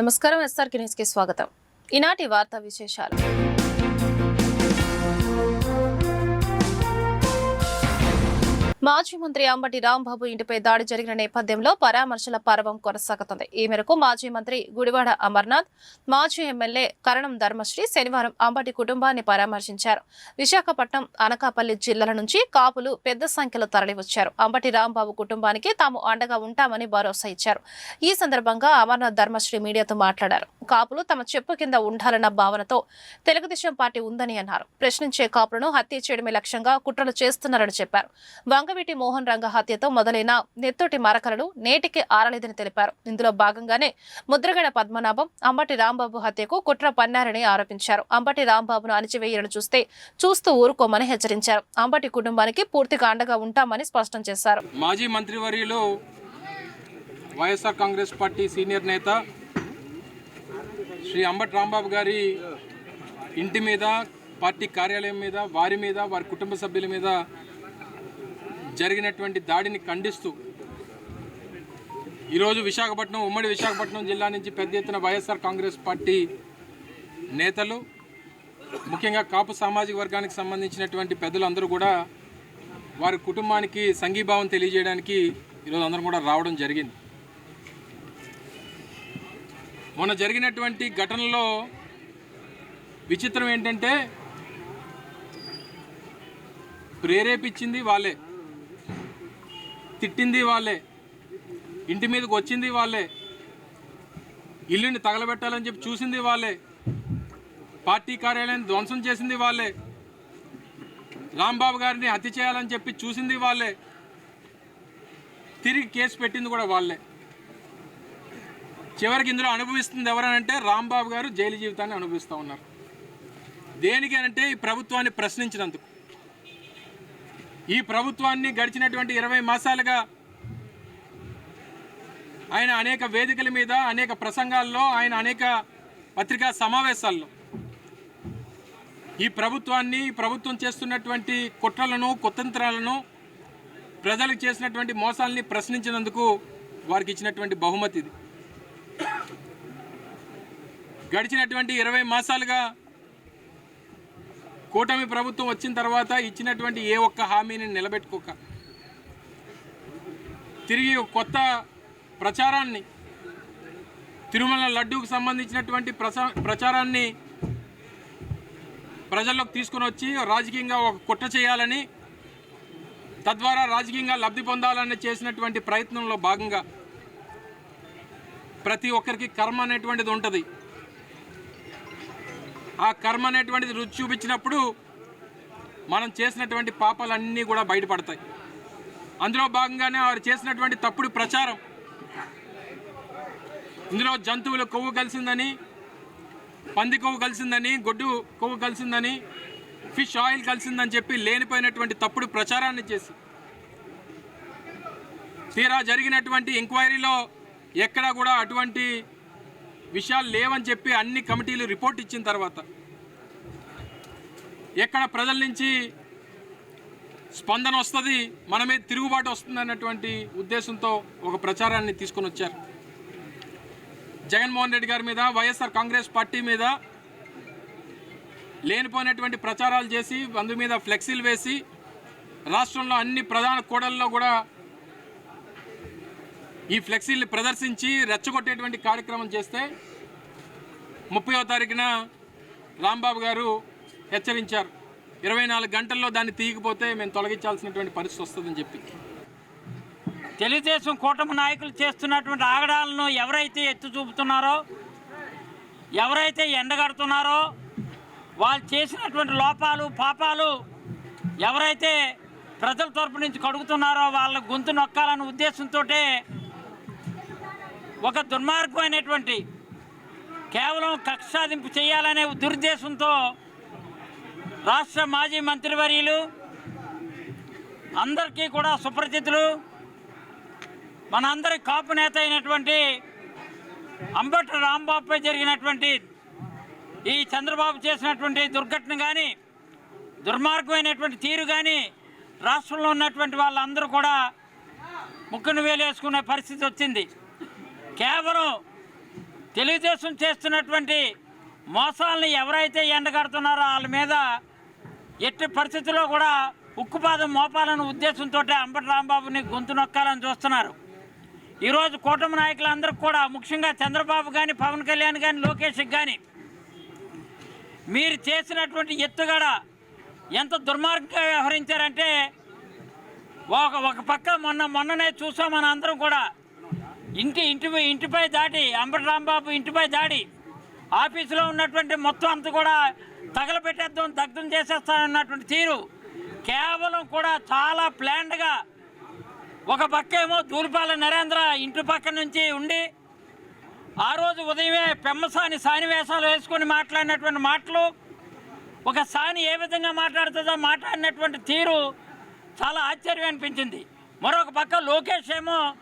నమస్కారం ఎస్ఆర్ న్యూస్కి స్వాగతం. ఈనాటి వార్తా విశేషాలు. మాజీ మంత్రి అంబటి రాంబాబు ఇంటిపై దాడి జరిగిన నేపథ్యంలో పరామర్శల పర్వం కొనసాగుతుంది. ఈ మేరకు మాజీ మంత్రి గుడివాడ అమర్నాథ్ మాజీ ఎమ్మెల్యే కరణం ధర్మశ్రీ శనివారం అంబటి కుటుంబాన్ని పరామర్శించారు. విశాఖపట్నం అనకాపల్లి జిల్లాల నుంచి కాపులు పెద్ద సంఖ్యలో తరలివచ్చారు. అంబటి రాంబాబు కుటుంబానికి తాము అండగా ఉంటామని భరోసా ఇచ్చారు. ఈ సందర్భంగా అమర్నాథ్ ధర్మశ్రీ మీడియాతో మాట్లాడారు. కాపులు తమ చెప్పు కింద ఉండాలన్న భావనతో తెలుగుదేశం పార్టీ ఉందని అన్నారు. ప్రశ్నించే కాపులను హత్య చేయడమే లక్ష్యంగా కుట్రలు చేస్తున్నారని చెప్పారు. వంగవీటి మోహన్ రంగ హత్యతో మొదలైన నెత్తోటి మరకలను నేటికి ఆరలేదని తెలిపారు. ఇందులో భాగంగానే ముద్రగడ పద్మనాభం అంబటి రాంబాబు హత్యకు కుట్ర పన్నారని ఆరోపించారు. అంబటి రాంబాబును అణిచివేయాలని చూస్తే చూస్తూ ఊరుకోమని హెచ్చరించారు. అంబటి కుటుంబానికి పూర్తిగా అండగా ఉంటామని స్పష్టం చేశారు. మాజీ మంత్రివర్యులు వైఎస్ఆర్ కాంగ్రెస్ పార్టీ సీనియర్ నేత శ్రీ అంబటి రాంబాబు గారి ఇంటి మీద పార్టీ కార్యాలయం మీద వారి మీద వారి కుటుంబ సభ్యుల మీద జరిగినటువంటి దాడిని ఖండిస్తూ ఈరోజు విశాఖపట్నం ఉమ్మడి విశాఖపట్నం జిల్లా నుంచి పెద్ద ఎత్తున వైఎస్ఆర్ కాంగ్రెస్ పార్టీ నేతలు ముఖ్యంగా కాపు సామాజిక వర్గానికి సంబంధించినటువంటి పెద్దలందరూ కూడా వారి కుటుంబానికి సంఘీభావం తెలియజేయడానికి ఈరోజు అందరం కూడా రావడం జరిగింది. మొన్న జరిగినటువంటి ఘటనలో విచిత్రం ఏంటంటే ప్రేరేపించింది వాళ్ళే. తిట్టింది వాళ్ళే. ఇంటి మీదకి వచ్చింది వాళ్ళే. ఇల్లుని తగలబెట్టాలని చెప్పి చూసింది వాళ్ళే. పార్టీ కార్యాలయాన్ని ధ్వంసం చేసింది వాళ్ళే. రాంబాబు గారిని హత్య చేయాలని చెప్పి చూసింది వాళ్ళే. తిరిగి కేసు పెట్టింది కూడా వాళ్ళే. చివరికి ఇందులో అనుభవిస్తుంది ఎవరనంటే రాంబాబు గారు జైలు జీవితాన్ని అనుభవిస్తూ ఉన్నారు. దేనికి అంటే ఈ ప్రభుత్వాన్ని ప్రశ్నించినందుకు. ఈ ప్రభుత్వాన్ని గడిచినటువంటి ఇరవై మాసాలుగా ఆయన అనేక వేదికల మీద అనేక ప్రసంగాల్లో ఆయన అనేక పత్రికా సమావేశాల్లో ఈ ప్రభుత్వాన్ని ప్రభుత్వం చేస్తున్నటువంటి కుట్రలను కుతంత్రాలను ప్రజలకు చేసినటువంటి మోసాలని ప్రశ్నించినందుకు వారికి ఇచ్చినటువంటి బహుమతి ఇది. గడిచినటువంటి ఇరవై మాసాలుగా కూటమి ప్రభుత్వం వచ్చిన తర్వాత ఇచ్చినటువంటి ఏ ఒక్క హామీని నిలబెట్టుకోక తిరిగి కొత్త ప్రచారాన్ని తిరుమల లడ్డూకు సంబంధించినటువంటి ప్రచారాన్ని ప్రజల్లోకి తీసుకొని వచ్చి రాజకీయంగా ఒక కుట్ర చేయాలని తద్వారా రాజకీయంగా లబ్ధి పొందాలని చేసినటువంటి ప్రయత్నంలో భాగంగా ప్రతి ఒక్కరికి కర్మ అనేటువంటిది ఉంటుంది. ఆ కర్మ అనేటువంటిది రుచి చూపించినప్పుడు మనం చేసినటువంటి పాపాలన్నీ కూడా బయటపడతాయి. అందులో భాగంగానే వారు చేసినటువంటి తప్పుడు ప్రచారం. ఇందులో జంతువుల కొవ్వు కలిసిందని పంది కొవ్వు కలిసిందని గొడ్డు కొవ్వు కలిసిందని ఫిష్ ఆయిల్ కలిసిందని చెప్పి లేనిపోయినటువంటి తప్పుడు ప్రచారాన్ని చేసి తీరా జరిగినటువంటి ఎంక్వైరీలో ఎక్కడా కూడా అటువంటి విషయాలు లేవని చెప్పి అన్ని కమిటీలు రిపోర్ట్ ఇచ్చిన తర్వాత ఎక్కడ ప్రజల నుంచి స్పందన వస్తుంది మన మీద తిరుగుబాటు వస్తుంది అన్నటువంటి ఉద్దేశంతో ఒక ప్రచారాన్ని తీసుకొని వచ్చారు. జగన్మోహన్ రెడ్డి గారి మీద వైఎస్ఆర్ కాంగ్రెస్ పార్టీ మీద లేనిపోయినటువంటి ప్రచారాలు చేసి అందు మీద ఫ్లెక్సీలు వేసి రాష్ట్రంలో అన్ని ప్రధాన కూడల్లో కూడా ఈ ఫ్లెక్సీలు ప్రదర్శించి రెచ్చగొట్టేటువంటి కార్యక్రమం చేస్తే ముప్పయో తారీఖున రాంబాబు గారు హెచ్చరించారు. ఇరవై నాలుగు గంటల్లో దాన్ని తీయకపోతే మేము తొలగించాల్సినటువంటి పరిస్థితి వస్తుందని చెప్పి. తెలుగుదేశం కూటమి నాయకులు చేస్తున్నటువంటి ఆగడాలను ఎవరైతే ఎత్తు చూపుతున్నారో ఎవరైతే ఎండగడుతున్నారో వాళ్ళు చేసినటువంటి లోపాలు పాపాలు ఎవరైతే ప్రజల తరపు నుంచి కడుగుతున్నారో వాళ్ళ గొంతు నొక్కాలనే ఉద్దేశంతో ఒక దుర్మార్గమైనటువంటి కేవలం కక్షాదింపు చేయాలనే దురుద్దేశంతో రాష్ట్ర మాజీ మంత్రివర్యులు అందరికీ కూడా సుపరిచితులు మనందరి కాపు నేత అయినటువంటి అంబటి రాంబాబుపై జరిగినటువంటి ఈ చంద్రబాబు చేసినటువంటి దుర్ఘటన కానీ దుర్మార్గమైనటువంటి తీరు కానీ రాష్ట్రంలో ఉన్నటువంటి వాళ్ళందరూ కూడా ముక్కును వేలేసుకునే పరిస్థితి వచ్చింది. కేవలం తెలుగుదేశం చేస్తున్నటువంటి మోసాలను ఎవరైతే ఎండగడుతున్నారో వాళ్ళ మీద ఎట్టి పరిస్థితుల్లో కూడా ఉక్కుపాదం మోపాలన్న ఉద్దేశంతో అంబటి రాంబాబుని గొంతు నొక్కాలని చూస్తున్నారు. ఈరోజు కూటమి నాయకులందరికీ కూడా ముఖ్యంగా చంద్రబాబు కానీ పవన్ కళ్యాణ్ కానీ లోకేష్కి కానీ మీరు చేసినటువంటి ఎత్తుగడ ఎంత దుర్మార్గంగా వ్యవహరించారంటే ఒక ఒక పక్క మొన్న మొన్ననే చూసాం మన అందరం కూడా ఇంటి ఇంటి ఇంటిపై దాటి అంబటి రాంబాబు ఇంటిపై దాడి. ఆఫీసులో ఉన్నటువంటి మొత్తం అంతా కూడా తగలబెట్టేద్దాం దగ్ధం చేసేస్తానన్నటువంటి తీరు. కేవలం కూడా చాలా ప్లాన్డ్గా ఒక పక్క ఏమో దూలిపాల నరేంద్ర ఇంటి పక్క నుంచి ఉండి ఆ రోజు ఉదయమే పెమ్మసాని సానివేశాలు వేసుకొని మాట్లాడినటువంటి మాటలు ఒక సాని ఏ విధంగా మాట్లాడుతుందో మాట్లాడినటువంటి తీరు చాలా ఆశ్చర్యం అనిపించింది. మరొక పక్క లోకేష్ ఏమో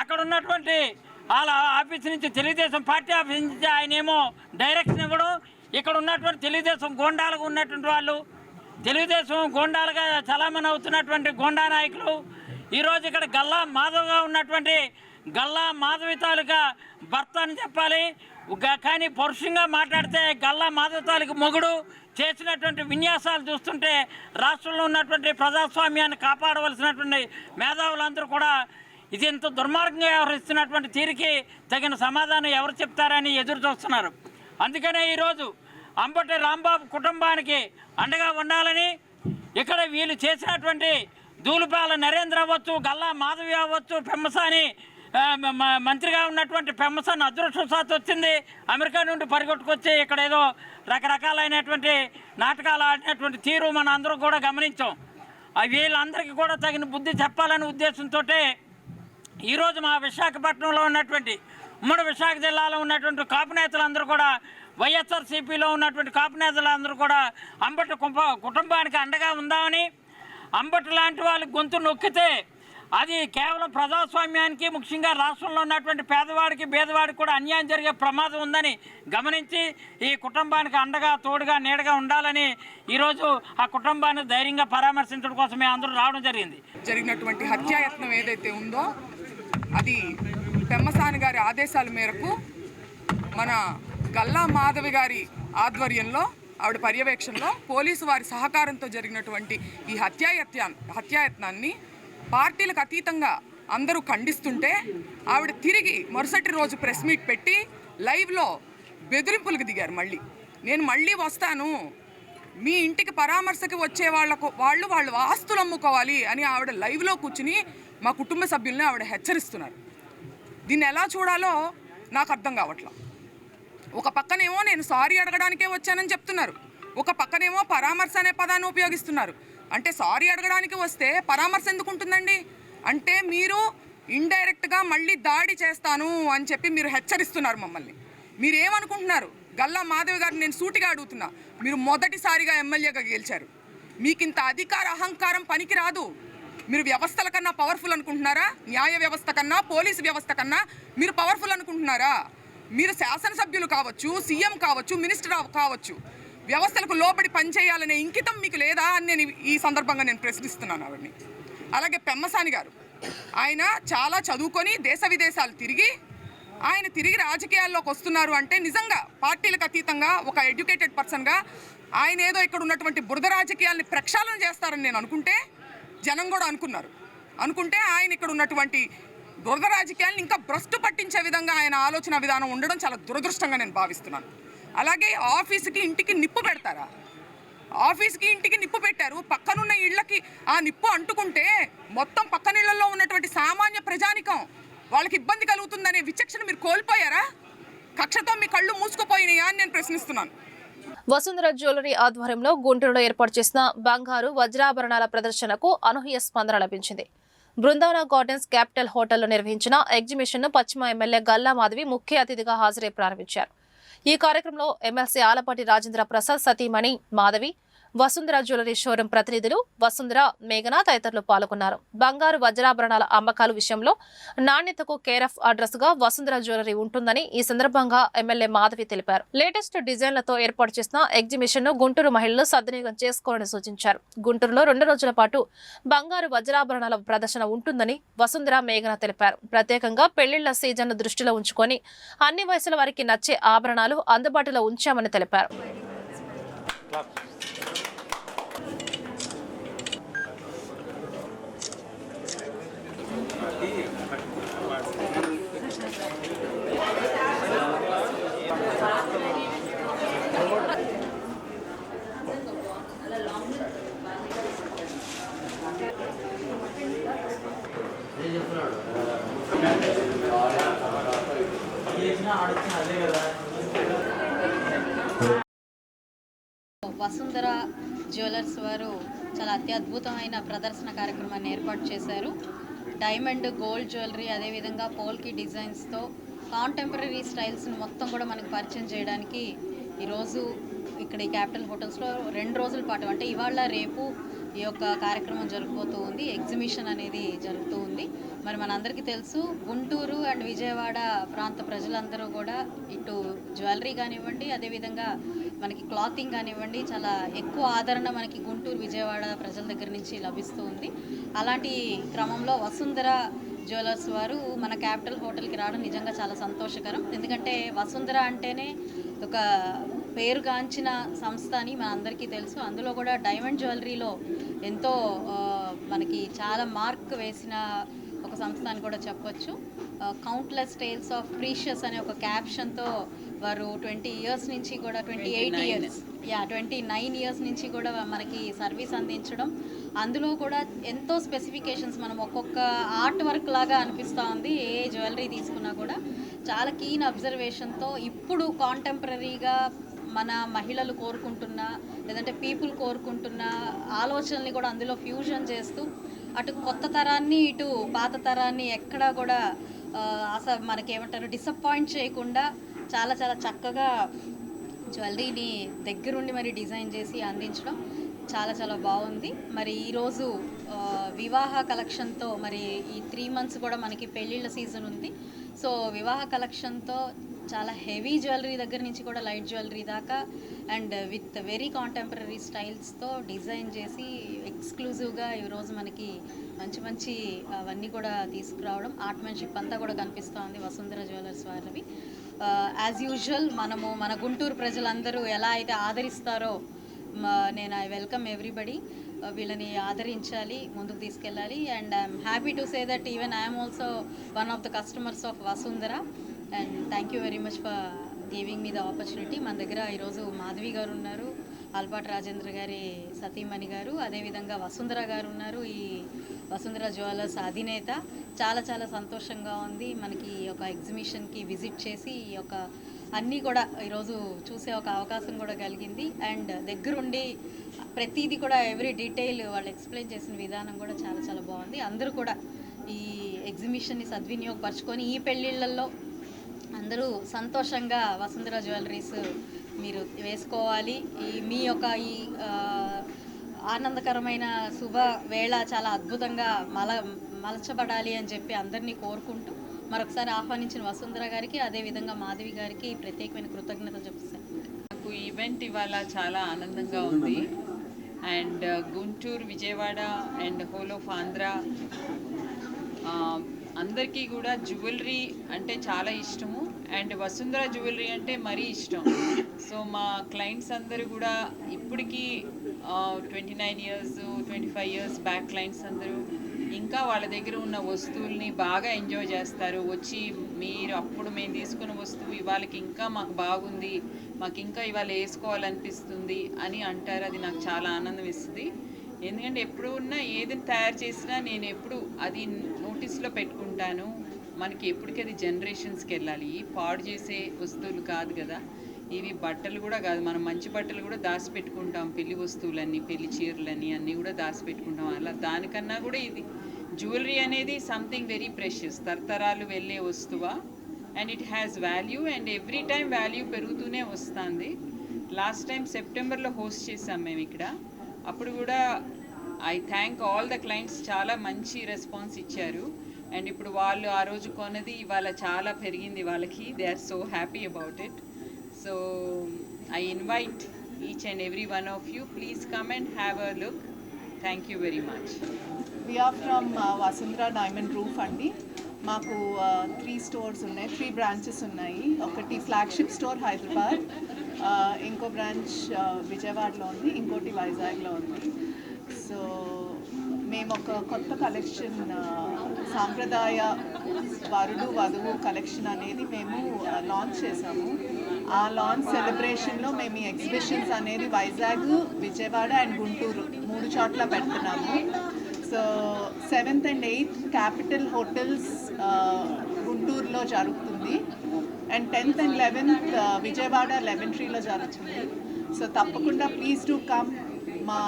అక్కడ ఉన్నటువంటి వాళ్ళ ఆఫీస్ నుంచి తెలుగుదేశం పార్టీ ఆఫీస్ నుంచి ఆయన ఏమో డైరెక్షన్ ఇవ్వడం. ఇక్కడ ఉన్నటువంటి తెలుగుదేశం గోండాలుగా ఉన్నటువంటి వాళ్ళు తెలుగుదేశం గోండాలుగా చలామణి అవుతున్నటువంటి గోండా నాయకులు ఈరోజు ఇక్కడ గల్లా మాధవ్గా ఉన్నటువంటి గల్లా మాధవి తాలూకా భర్త అని చెప్పాలి. కానీ పరుషంగా మాట్లాడితే గల్లా మాధవి తాలూకు మొగుడు చేసినటువంటి విన్యాసాలు చూస్తుంటే రాష్ట్రంలో ఉన్నటువంటి ప్రజాస్వామ్యాన్ని కాపాడవలసినటువంటి మేధావులందరూ కూడా ఇది ఇంత దుర్మార్గంగా వ్యవహరిస్తున్నటువంటి తీరుకి తగిన సమాధానం ఎవరు చెప్తారని ఎదురు చూస్తున్నారు. అందుకనే ఈరోజు అంబటి రాంబాబు కుటుంబానికి అండగా ఉండాలని ఇక్కడ వీళ్ళు చేసినటువంటి దూలుపాల నరేంద్ర అవ్వచ్చు గల్లా మాధవి అవ్వచ్చు పెమ్మసాని మ- మంత్రిగా ఉన్నటువంటి పెమ్మసాని అదృష్టవశాత్తు వచ్చింది. అమెరికా నుండి పరిగెట్టుకొచ్చి ఇక్కడ ఏదో రకరకాలైనటువంటి నాటకాలు ఆడినటువంటి తీరు మన అందరం కూడా గమనించాం. వీళ్ళందరికీ కూడా తగిన బుద్ధి చెప్పాలనే ఉద్దేశంతో ఈరోజు మా విశాఖపట్నంలో ఉన్నటువంటి ఉమ్మడి విశాఖ జిల్లాలో ఉన్నటువంటి కాపు నేతలందరూ కూడా వైఎస్ఆర్సీపీలో ఉన్నటువంటి కాపు నేతలందరూ కూడా అంబటి కుటుంబానికి అండగా ఉందామని అంబటి లాంటి వాళ్ళు గొంతు నొక్కితే అది కేవలం ప్రజాస్వామ్యానికి ముఖ్యంగా రాష్ట్రంలో ఉన్నటువంటి పేదవాడికి పేదవాడికి కూడా అన్యాయం జరిగే ప్రమాదం ఉందని గమనించి ఈ కుటుంబానికి అండగా తోడుగా నీడగా ఉండాలని ఈరోజు ఆ కుటుంబాన్ని ధైర్యంగా పరామర్శించడం కోసం అందరూ రావడం జరిగింది. జరిగినటువంటి హత్యాయత్నం ఏదైతే ఉందో అది పెమ్మసాని గారి ఆదేశాల మేరకు మన గల్లా మాధవి గారి ఆధ్వర్యంలో ఆవిడ పర్యవేక్షణలో పోలీసు వారి సహకారంతో జరిగినటువంటి ఈ హత్యాయత్యా హత్యాయత్నాన్ని పార్టీలకు అతీతంగా అందరూ ఖండిస్తుంటే ఆవిడ తిరిగి మరుసటి రోజు ప్రెస్ మీట్ పెట్టి లైవ్లో బెదిరింపులకు దిగారు మళ్ళీ. నేను మళ్ళీ వస్తాను. మీ ఇంటికి పరామర్శకి వచ్చే వాళ్ళకు వాళ్ళు వాళ్ళు ఆస్తులు అమ్ముకోవాలి అని ఆవిడ లైవ్లో కూర్చుని మా కుటుంబ సభ్యుల్ని ఆవిడ హెచ్చరిస్తున్నారు. దీన్ని ఎలా చూడాలో నాకు అర్థం కావట్లా. ఒక పక్కనేమో నేను సారీ అడగడానికే వచ్చానని చెప్తున్నారు. ఒక పక్కనేమో పరామర్శ అనే పదాన్ని ఉపయోగిస్తున్నారు. అంటే సారీ అడగడానికి వస్తే పరామర్శ ఎందుకు ఉంటుందండి అంటే మీరు ఇండైరెక్ట్గా మళ్ళీ దాడి చేస్తాను అని చెప్పి మీరు హెచ్చరిస్తున్నారు మమ్మల్ని. మీరు ఏమనుకుంటున్నారు గల్లా మాధవి గారిని నేను సూటిగా అడుగుతున్నా. మీరు మొదటిసారిగా ఎమ్మెల్యేగా గెలిచారు. మీకు ఇంత అధికార అహంకారం పనికిరాదు. మీరు వ్యవస్థల కన్నా పవర్ఫుల్ అనుకుంటున్నారా? న్యాయ వ్యవస్థ కన్నా పోలీసు వ్యవస్థ కన్నా మీరు పవర్ఫుల్ అనుకుంటున్నారా? మీరు శాసనసభ్యులు కావచ్చు సీఎం కావచ్చు మినిస్టర్ కావచ్చు. వ్యవస్థలకు లోబడి పనిచేయాలనే ఇంకితం మీకు లేదా అని నేను ఈ సందర్భంగా నేను ప్రశ్నిస్తున్నాను ఆవిడని. అలాగే పెమ్మసాని గారు ఆయన చాలా చదువుకొని దేశ విదేశాలు తిరిగి ఆయన తిరిగి రాజకీయాల్లోకి వస్తున్నారు అంటే నిజంగా పార్టీలకు అతీతంగా ఒక ఎడ్యుకేటెడ్ పర్సన్గా ఆయన ఏదో ఇక్కడ ఉన్నటువంటి బురద రాజకీయాల్ని ప్రక్షాళన చేస్తారని నేను అనుకుంటే జనం కూడా అనుకున్నారు. అనుకుంటే ఆయన ఇక్కడ ఉన్నటువంటి దురద రాజకీయాలను ఇంకా భ్రష్టు పట్టించే విధంగా ఆయన ఆలోచన విధానం ఉండడం చాలా దురదృష్టంగా నేను భావిస్తున్నాను. అలాగే ఆఫీసుకి ఇంటికి నిప్పు పెడతారా? ఆఫీస్కి ఇంటికి నిప్పు పెట్టారు. పక్కనున్న ఇళ్ళకి ఆ నిప్పు అంటుకుంటే మొత్తం పక్కన ఇళ్ళలో ఉన్నటువంటి సామాన్య ప్రజానికం వాళ్ళకి ఇబ్బంది కలుగుతుందనే విచక్షణ మీరు కోల్పోయారా? కక్షతో మీ కళ్ళు మూసుకుపోయినాయా అని నేను ప్రశ్నిస్తున్నాను. వసుంధర జ్యువెలరీ ఆధ్వర్యంలో గుంటూరులో ఏర్పాటు చేసిన బంగారు వజ్రాభరణాల ప్రదర్శనకు అనూహ్య స్పందన లభించింది. బృందావన గార్డెన్స్ క్యాపిటల్ హోటల్లో నిర్వహించిన ఎగ్జిబిషన్ను పశ్చిమ ఎమ్మెల్యే గల్లా మాధవి ముఖ్య అతిథిగా హాజరై ప్రారంభించారు. ఈ కార్యక్రమంలో ఎమ్మెల్సీ ఆలపాటి రాజేంద్ర ప్రసాద్ సతీమణి మాధవి వసుంధర జ్యువెలరీ షోరూం ప్రతినిధులు వసుంధర మేఘన తదితరులు పాల్గొన్నారు. బంగారు వజ్రాభరణాల అమ్మకాల విషయంలో నాణ్యతకు కేరఫ్ అడ్రస్గా వసుంధర జ్యువెలరీ ఉంటుందని ఈ సందర్భంగా ఎమ్మెల్యే మాధవి తెలిపారు. లేటెస్ట్ డిజైన్లతో ఏర్పాటు చేసిన ఎగ్జిబిషన్ను గుంటూరు మహిళలు సద్వినియోగం చేసుకోవాలని సూచించారు. గుంటూరులో రెండు రోజుల పాటు బంగారు వజ్రాభరణాల ప్రదర్శన ఉంటుందని వసుంధర మేఘన తెలిపారు. ప్రత్యేకంగా పెళ్ళిళ్ళ సీజన్ దృష్టిలో ఉంచుకొని అన్ని వయసుల వారికి నచ్చే ఆభరణాలు అందుబాటులో ఉంచామని తెలిపారు వసుంధర జ్యువెలర్స్ వారు అద్భుతమైన ప్రదర్శన కార్యక్రమాన్ని ఏర్పాటు చేశారు. డైమండ్ గోల్డ్ జ్యువెలరీ అదేవిధంగా పోల్కి డిజైన్స్తో కాంటెంపరీ స్టైల్స్ని మొత్తం కూడా మనకు పరిచయం చేయడానికి ఈరోజు ఇక్కడ ఈ క్యాపిటల్ హోటల్స్లో రెండు రోజుల పాటు అంటే ఇవాళ రేపు ఈ యొక్క కార్యక్రమం జరుగుతూ ఉంది. ఎగ్జిబిషన్ అనేది జరుగుతూ ఉంది. మరి మనందరికీ తెలుసు గుంటూరు అండ్ విజయవాడ ప్రాంత ప్రజలందరూ కూడా ఇటు జ్యువెలరీ కానివ్వండి అదేవిధంగా మనకి క్లాతింగ్ కానివ్వండి చాలా ఎక్కువ ఆదరణ మనకి గుంటూరు విజయవాడ ప్రజల దగ్గర నుంచి లభిస్తూ ఉంది. అలాంటి క్రమంలో వసుంధర జ్యువెలర్స్ వారు మన క్యాపిటల్ హోటల్కి రావడం నిజంగా చాలా సంతోషకరం. ఎందుకంటే వసుంధర అంటేనే ఒక పేరుగాంచిన సంస్థ అని మన అందరికీ తెలుసు. అందులో కూడా డైమండ్ జ్యువెలరీలో ఎంతో మనకి చాలా మార్క్ వేసిన ఒక సంస్థ అని కూడా చెప్పొచ్చు. కౌంట్లెస్ టేల్స్ ఆఫ్ ప్రీషియస్ అనే ఒక క్యాప్షన్తో వారు ట్వంటీ ఇయర్స్ నుంచి కూడా ట్వంటీ ఎయిట్ ఇయర్స్ యా ట్వంటీ నైన్ ఇయర్స్ నుంచి కూడా మనకి సర్వీస్ అందించడం. అందులో కూడా ఎంతో స్పెసిఫికేషన్స్ మనం ఒక్కొక్క ఆర్ట్ వర్క్ లాగా అనిపిస్తూ ఉంది ఏ జ్యువెలరీ తీసుకున్నా కూడా. చాలా కీన్ అబ్జర్వేషన్తో ఇప్పుడు కాంటెంపరీగా మన మహిళలు కోరుకుంటున్న లేదంటే పీపుల్ కోరుకుంటున్న ఆలోచనల్ని కూడా అందులో ఫ్యూజన్ చేస్తూ అటు కొత్త తరాన్ని ఇటు పాత తరాన్ని ఎక్కడా కూడా అసలు మనకి ఏమంటారు డిసప్పాయింట్ చేయకుండా చాలా చాలా చక్కగా జ్యువెలరీని దగ్గరుండి మరి డిజైన్ చేసి అందించడం చాలా చాలా బాగుంది. మరి ఈరోజు వివాహ కలెక్షన్తో మరి ఈ త్రీ మంత్స్ కూడా మనకి పెళ్ళిళ్ళ సీజన్ ఉంది. సో వివాహ కలెక్షన్తో చాలా హెవీ జ్యువెలరీ దగ్గర నుంచి కూడా లైట్ జ్యువెలరీ దాకా అండ్ విత్ వెరీ కాంటెంపరీ స్టైల్స్తో డిజైన్ చేసి ఎక్స్క్లూజివ్గా ఈరోజు మనకి మంచి మంచి అవన్నీ కూడా తీసుకురావడం. ఆర్ట్మెన్షిప్ అంతా కూడా కనిపిస్తోంది వసుంధర జ్యువెలర్స్ వారివి. యాజ్ యూజువల్ మనము మన గుంటూరు ప్రజలందరూ ఎలా అయితే ఆదరిస్తారో నేను ఐ వెల్కమ్ ఎవ్రీబడి. వీళ్ళని ఆదరించాలి ముందుకు తీసుకెళ్ళాలి. And I'm happy to say that even I'm also one of the customers of Vasundhara. And thank you very much for giving me the opportunity. మన దగ్గర ఈరోజు మాధవి గారు ఉన్నారు. ఆల్పాటి రాజేంద్ర గారి సతీమణి గారు అదేవిధంగా వసుంధర గారు ఉన్నారు. ఈ వసుంధర జ్యువెలర్స్ అధినేత. చాలా చాలా సంతోషంగా ఉంది. మనకి ఈ యొక్క ఎగ్జిబిషన్కి విజిట్ చేసి ఈ యొక్క అన్నీ కూడా ఈరోజు చూసే ఒక అవకాశం కూడా కలిగింది. అండ్ దగ్గరుండి ప్రతిదీ కూడా ఎవ్రీ డీటెయిల్ వాళ్ళు ఎక్స్ప్లెయిన్ చేసిన విధానం కూడా చాలా చాలా బాగుంది. అందరూ కూడా ఈ ఎగ్జిబిషన్ని సద్వినియోగపరచుకొని ఈ పెళ్ళిళ్ళల్లో అందరూ సంతోషంగా వసుంధర జ్యువెలరీస్ మీరు వేసుకోవాలి. ఈ మీ యొక్క ఈ ఆనందకరమైన శుభ వేళ చాలా అద్భుతంగా మల మలచబడాలి అని చెప్పి అందరినీ కోరుకుంటూ మరొకసారి ఆహ్వానించిన వసుంధర గారికి అదేవిధంగా మాధవి గారికి ప్రత్యేకమైన కృతజ్ఞతలు చెప్తాను నాకు ఈవెంట్ ఇవాళ చాలా ఆనందంగా ఉంది. And uh, Guntur Vijayawada and whole of Andhra uh, అందరికీ కూడా జ్యువెలరీ అంటే చాలా ఇష్టము. అండ్ వసుంధర జ్యువెలరీ అంటే మరీ ఇష్టం. సో మా క్లయింట్స్ అందరూ కూడా ఇప్పటికీ twenty nine years twenty five years back clients అందరూ ఇంకా వాళ్ళ దగ్గర ఉన్న వస్తువుల్ని బాగా ఎంజాయ్ చేస్తారు. వచ్చి మీరు అప్పుడు మేము తీసుకున్న వస్తువు ఇవాళకి ఇంకా మాకు బాగుంది మాకు ఇంకా ఇవాళ వేసుకోవాలనిపిస్తుంది అని అంటారు. అది నాకు చాలా ఆనందం ఇస్తుంది. ఎందుకంటే ఎప్పుడు ఉన్నా ఏది తయారు చేసినా నేను ఎప్పుడు అది నోటీస్లో పెట్టుకుంటాను. మనకి ఎప్పటికీ అది జనరేషన్స్కి వెళ్ళాలి ఈ పాడు చేసే వస్తువులు కాదు కదా. ఇవి బట్టలు కూడా కాదు మనం మంచి బట్టలు కూడా దాచిపెట్టుకుంటాం. పెళ్ళి వస్తువులన్నీ పెళ్ళి చీరలని అన్నీ కూడా దాచిపెట్టుకుంటాం. అలా దానికన్నా కూడా ఇది. జ్యువెలరీ అనేది సంథింగ్ వెరీ ప్రెషియస్ తరతరాలు వెళ్ళే వస్తువా? And it has value and every time value పెరుగుతూనే వస్తుంది. లాస్ట్ టైం సెప్టెంబర్లో హోస్ట్ చేసాం మేము ఇక్కడ. అప్పుడు కూడా I thank all the clients చాలా మంచి రెస్పాన్స్ ఇచ్చారు. అండ్ ఇప్పుడు వాళ్ళు ఆ రోజు కొన్నది ఇవాళ చాలా పెరిగింది వాళ్ళకి. They are so happy about it so I invite each and every one of you please come and have a look thank you very much we are from Vasundhara diamond roof అండి. మాకు uh, three stores ఉన్నాయి three branches ఉన్నాయి. ఒకటి flagship store Hyderabad ఇంకో branch విజయవాడలో uh, ఉంది ఇంకోటి వైజాగ్లో ఉంది. సో మేము ఒక కొత్త కలెక్షన్ సాంప్రదాయ వరుడు వధువు కలెక్షన్ అనేది మేము లాంచ్ చేసాము. ఆ లాంచ్ సెలబ్రేషన్లో మేము ఎగ్జిబిషన్స్ అనేది వైజాగ్ విజయవాడ అండ్ గుంటూరు మూడు చోట్ల పెడుతున్నాము. So seventh and eighth capital hotels గుంటూరులో జరుగుతుంది. And tenth and eleventh Vijayawada లెవెంట్రీలో జరుగుతుంది. సో తప్పకుండా ప్లీజ్ టు కమ్ మా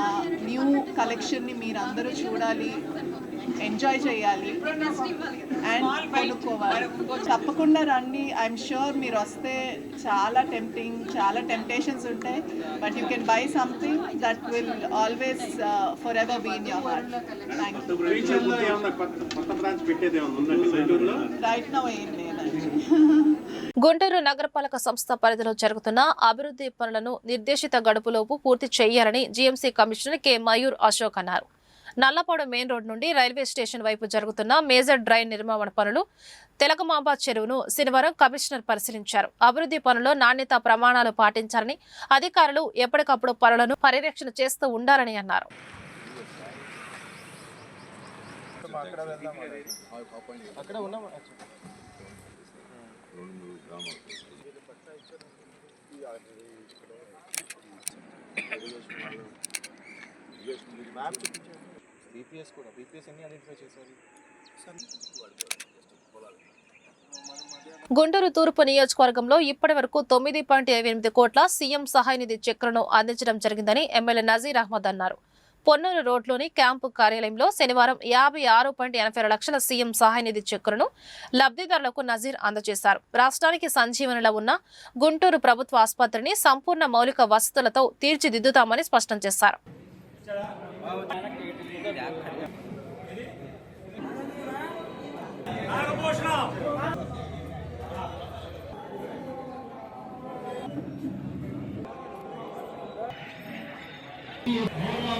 న్యూ కలెక్షన్ని మీరు అందరూ చూడాలి ఎంజాయ్ చేయాలి అండ్ కొనుక్కోవాలి. తప్పకుండా రండి. ఐఎమ్ షూర్ మీరు వస్తే చాలా టెంప్టింగ్ చాలా టెంప్టేషన్స్ ఉంటాయి but you can buy something that will always for ever be in your heart thank you right no ఏం లేదండి. గుంటూరు నగరపాలక సంస్థ పరిధిలో జరుగుతున్న అభివృద్ధి పనులను నిర్దేశిత గడుపులోపు పూర్తి చేయాలని GMC commissioner K. Mayur Ashok అన్నారు. నల్లపాడు మెయిన్ రోడ్ నుండి రైల్వే స్టేషన్ వైపు జరుగుతున్న మేజర్ డ్రైన్ నిర్మాణ పనులు తెలకమాబా చెరువును శనివారం కమిషనర్ పరిశీలించారు. అభివృద్ధి పనుల్లో నాణ్యత ప్రమాణాలు పాటించాలని అధికారులు ఎప్పటికప్పుడు పనులను పర్యవేక్షణ చేస్తూ ఉండాలని అన్నారు. బీపీఎస్ కూడా బీపీఎస్ ఎన్ని ఐడెంటిఫై చేశారు? గుంటూరు తూర్పు నియోజకవర్గంలో ఇప్పటి వరకు తొమ్మిది పాయింట్ ఇరవై ఎనిమిది కోట్ల సీఎం సహాయ నిధి చెక్కులను అందించడం జరిగిందని ఎమ్మెల్యే నజీర్ అహ్మద్ అన్నారు. పొన్నూరు రోడ్లోని క్యాంపు కార్యాలయంలో శనివారం యాభై ఆరు పాయింట్ ఎనభై ఆరు లక్షల సీఎం సహాయ నిధి చెక్కులను లబ్ధిదారులకు నజీర్ అందజేశారు రాష్ట్రానికి సంజీవనిలో ఉన్న గుంటూరు ప్రభుత్వ ఆసుపత్రిని సంపూర్ణ మౌలిక వసతులతో తీర్చిదిద్దుతామని స్పష్టం చేశారు Yeah.